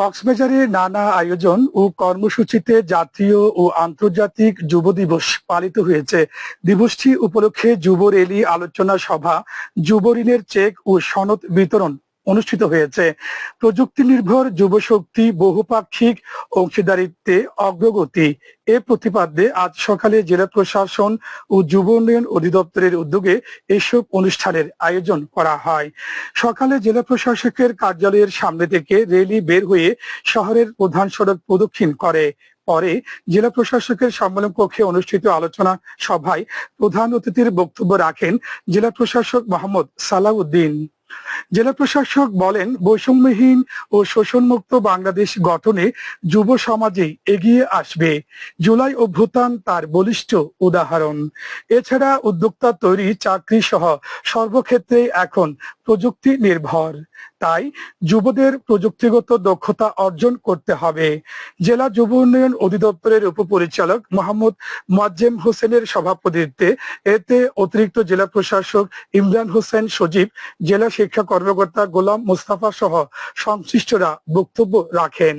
কক্সবাজারে নানা আয়োজন ও কর্মসূচিতে জাতীয় ও আন্তর্জাতিক যুব দিবস পালিত হয়েছে। দিবসটি উপলক্ষে যুব রেলি আলোচনা সভা, যুব ঋণের চেক ও সনদ বিতরণ অনুষ্ঠিত হয়েছে। প্রযুক্তি নির্ভর যুব শক্তি বহুপাক্ষিক অংশীদারিত্বে অগ্রগতি। এ প্রতিপাদ্যে আজ সকালে জেলা প্রশাসন ও যুব উন্নয়ন অধিদপ্তরের উদ্যোগে এসব অনুষ্ঠানের আয়োজন করা হয়। সকালে জেলা প্রশাসকের কার্যালয়ের সামনে থেকে রেলি বের হয়ে শহরের প্রধান সড়ক প্রদক্ষিণ করে। পরে জেলা প্রশাসকের সম্মেলন কক্ষে অনুষ্ঠিত আলোচনা সভায় প্রধান অতিথির বক্তব্য রাখেন জেলা প্রশাসক মোহাম্মদ সালাউদ্দিন। জেলা প্রশাসক বলেন, বৈষম্যহীন ও শোষণমুক্ত বাংলাদেশ গঠনে যুব সমাজে এগিয়ে আসবে। জুলাই অভ্যুত্থান তার বলিষ্ঠ উদাহরণ। এছাড়া উদ্যোক্তা তৈরি চাকরি সহ সর্বক্ষেত্রে এখন প্রযুক্তি নির্ভর তাই যুবদের প্রযুক্তিগত দক্ষতা অর্জন করতে হবে। জেলা যুব উন্নয়ন অধিদপ্তরের উপপরিচালক মোহাম্মদ মোয়াজ্জেম হোসেনের সভাপতিত্বে এতে অতিরিক্ত জেলা প্রশাসক ইমরান হোসেন সজীব, জেলা শিক্ষা কর্মকর্তা গোলাম মুস্তাফা সহ সংশ্লিষ্টরা বক্তব্য রাখেন।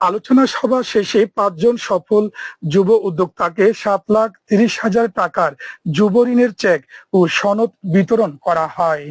আলোচনা সভা শেষে পাঁচজন সফল যুব উদ্যোক্তাকে সাত লাখ তিরিশ হাজার টাকার যুব ঋণের চেক ও সনদ বিতরণ করা হয়।